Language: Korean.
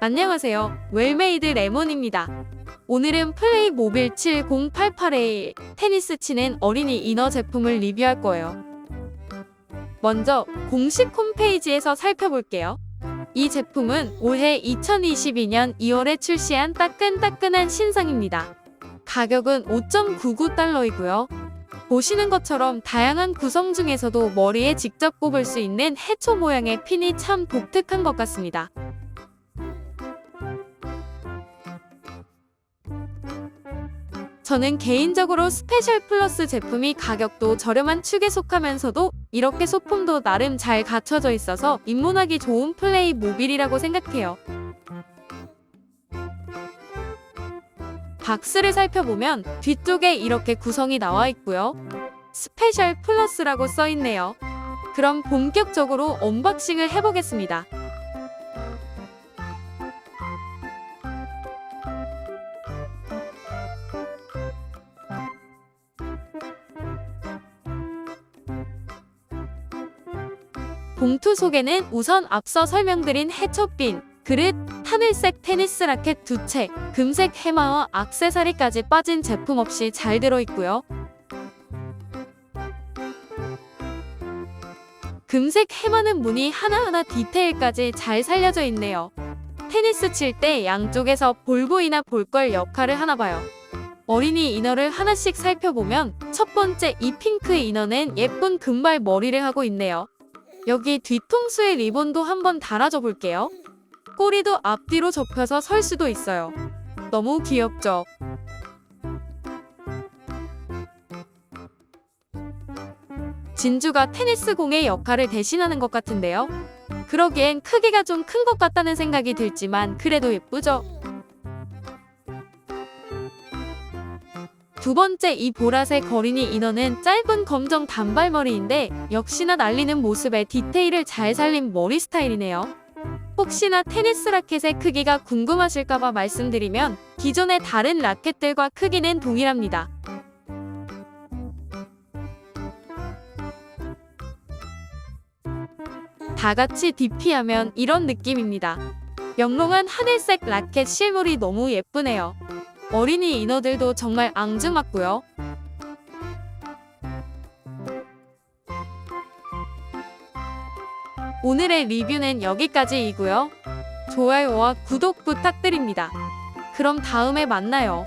안녕하세요. 웰메이드 레몬입니다. 오늘은 플레이 모빌 7088A 테니스 치는 어린이 이너 제품을 리뷰할 거예요. 먼저 공식 홈페이지에서 살펴볼게요. 이 제품은 올해 2022년 2월에 출시한 따끈따끈한 신상입니다. 가격은 5.99달러이고요. 보시는 것처럼 다양한 구성 중에서도 머리에 직접 꼽을 수 있는 해초 모양의 핀이 참 독특한 것 같습니다. 저는 개인적으로 스페셜 플러스 제품이 가격도 저렴한 축에 속하면서도 이렇게 소품도 나름 잘 갖춰져 있어서 입문하기 좋은 플레이 모빌이라고 생각해요. 박스를 살펴보면 뒤쪽에 이렇게 구성이 나와 있고요. 스페셜 플러스라고 써 있네요. 그럼 본격적으로 언박싱을 해보겠습니다. 봉투 속에는 우선 앞서 설명드린 해초핀, 그릇, 하늘색 테니스 라켓 두 채, 금색 해마와 악세사리까지 빠진 제품 없이 잘 들어있고요. 금색 해마는 무늬 하나하나 디테일까지 잘 살려져 있네요. 테니스 칠 때 양쪽에서 볼보이나 볼걸 역할을 하나 봐요. 어린이 이너를 하나씩 살펴보면 첫 번째 이 핑크 이너는 예쁜 금발 머리를 하고 있네요. 여기 뒤통수에 리본도 한번 달아줘 볼게요. 꼬리도 앞뒤로 접혀서 설 수도 있어요. 너무 귀엽죠? 진주가 테니스 공의 역할을 대신하는 것 같은데요. 그러기엔 크기가 좀 큰 것 같다는 생각이 들지만 그래도 예쁘죠? 두 번째 이 보라색 어린이 인어는 짧은 검정 단발머리인데 역시나 날리는 모습에 디테일을 잘 살린 머리 스타일이네요. 혹시나 테니스 라켓의 크기가 궁금하실까봐 말씀드리면 기존의 다른 라켓들과 크기는 동일합니다. 다 같이 DP하면 이런 느낌입니다. 영롱한 하늘색 라켓 실물이 너무 예쁘네요. 어린이 인어들도 정말 앙증맞고요. 오늘의 리뷰는 여기까지이고요. 좋아요와 구독 부탁드립니다. 그럼 다음에 만나요.